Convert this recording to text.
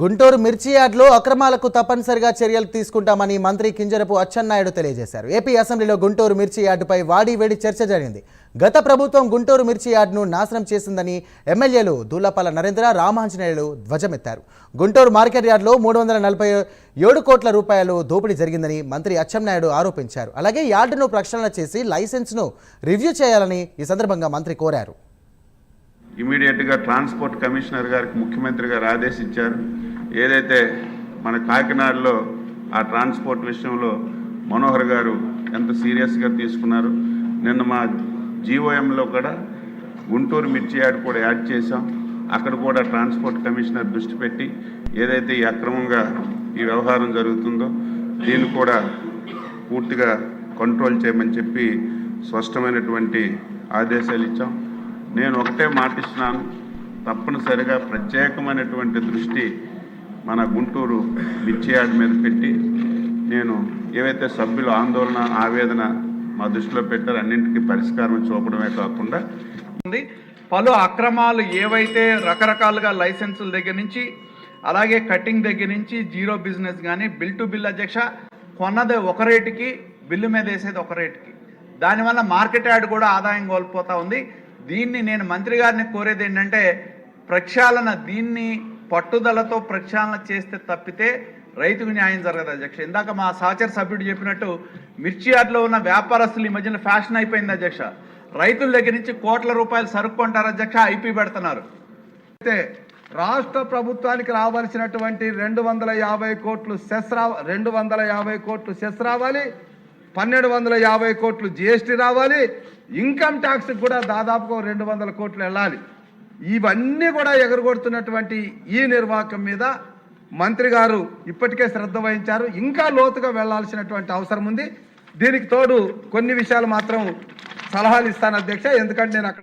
గుంటూరు మిర్చి యార్డ్లో అక్రమాలకు తప్పనిసరిగా చర్యలు తీసుకుంటామని మంత్రి కింజరపు అచ్చెన్నాయుడు తెలియజేశారు. ఏపీ అసెంబ్లీలో గుంటూరు మిర్చి యార్డుపై వాడివేడి చర్చ జరిగింది. గత ప్రభుత్వం గుంటూరు మిర్చి యార్డును నాశనం చేసిందని ఎమ్మెల్యేలు దూలపాల నరేంద్ర రామాంజనేయులు ధ్వజమెత్తారు. గుంటూరు మార్కెట్ యార్డులో మూడు వందల నలభై ఏడు కోట్ల రూపాయలు దోపిడీ జరిగిందని మంత్రి అచ్చెన్నాయుడు ఆరోపించారు. అలాగే యార్డును ప్రక్షాళన చేసి లైసెన్స్ను రివ్యూ చేయాలని ఈ సందర్భంగా మంత్రి కోరారు. ఇమీడియట్గా ట్రాన్స్పోర్ట్ కమిషనర్ గారికి ముఖ్యమంత్రి గారు ఆదేశించారు. ఏదైతే మన కాకినాడలో ఆ ట్రాన్స్పోర్ట్ విషయంలో మనోహర్ గారు ఎంత సీరియస్గా తీసుకున్నారు నిన్న మా జీఓఎంలో కూడా గుంటూరు మిర్చి యాడ్ కూడా యాడ్ చేశాం. అక్కడ కూడా ట్రాన్స్పోర్ట్ కమిషనర్ దృష్టి పెట్టి ఏదైతే ఈ అక్రమంగా ఈ వ్యవహారం జరుగుతుందో దీన్ని కూడా పూర్తిగా కంట్రోల్ చేయమని చెప్పి స్పష్టమైనటువంటి ఆదేశాలు ఇచ్చాం. నేను ఒకటే మాటిస్తున్నాను తప్పనిసరిగా ప్రత్యేకమైనటువంటి దృష్టి మన గుంటూరు మిర్చి యార్డ్ మీద పెట్టి నేను ఏవైతే సభ్యులు ఆందోళన ఆవేదన మా దృష్టిలో పెట్టారో అన్నింటికీ పరిష్కారం చూపడమే కాకుండా ఉంది. పలు అక్రమాలు ఏవైతే రకరకాలుగా లైసెన్సుల దగ్గర నుంచి అలాగే కటింగ్ దగ్గర నుంచి జీరో బిజినెస్ కానీ బిల్ టు బిల్ అధ్యక్ష కొన్నది ఒక రేటుకి బిల్లు మీద వేసేది ఒక రేటుకి. దానివల్ల మార్కెట్ యార్డ్ కూడా ఆదాయం కోల్పోతూ ఉంది. దీన్ని నేను మంత్రి గారిని కోరేది ఏంటంటే ప్రక్షాళన దీన్ని పట్టుదలతో ప్రక్షాళన చేస్తే తప్పితే రైతుకు న్యాయం జరగదు అధ్యక్ష. ఇందాక మా సహచర సభ్యుడు చెప్పినట్టు మిర్చి యార్డ్లో ఉన్న వ్యాపారస్తులు ఈ మధ్యన ఫ్యాషన్ అయిపోయింది అధ్యక్ష. రైతుల దగ్గర నుంచి కోట్ల రూపాయలు సరుకు అధ్యక్ష ఐపీ పెడుతున్నారు. అయితే రాష్ట్ర ప్రభుత్వానికి రావాల్సినటువంటి రెండు వందల యాభై కోట్లు సెస్ రా రెండు వందల యాభై కోట్లు సెస్ రావాలి పన్నెండు వందల యాభై కోట్లు జిఎస్టీ రావాలి ఇన్కమ్ ట్యాక్స్ కూడా దాదాపుగా రెండు వందల కోట్లు వెళ్ళాలి. ఇవన్నీ కూడా ఎగరగొడుతున్నటువంటి ఈ నిర్వాహకం మీద మంత్రి గారు ఇప్పటికే శ్రద్ధ వహించారు. ఇంకా లోతుగా వెళ్ళాల్సినటువంటి అవసరం ఉంది. దీనికి తోడు కొన్ని విషయాలు మాత్రం సలహాలు ఇస్తాను అధ్యక్ష. ఎందుకంటే నేను అక్కడ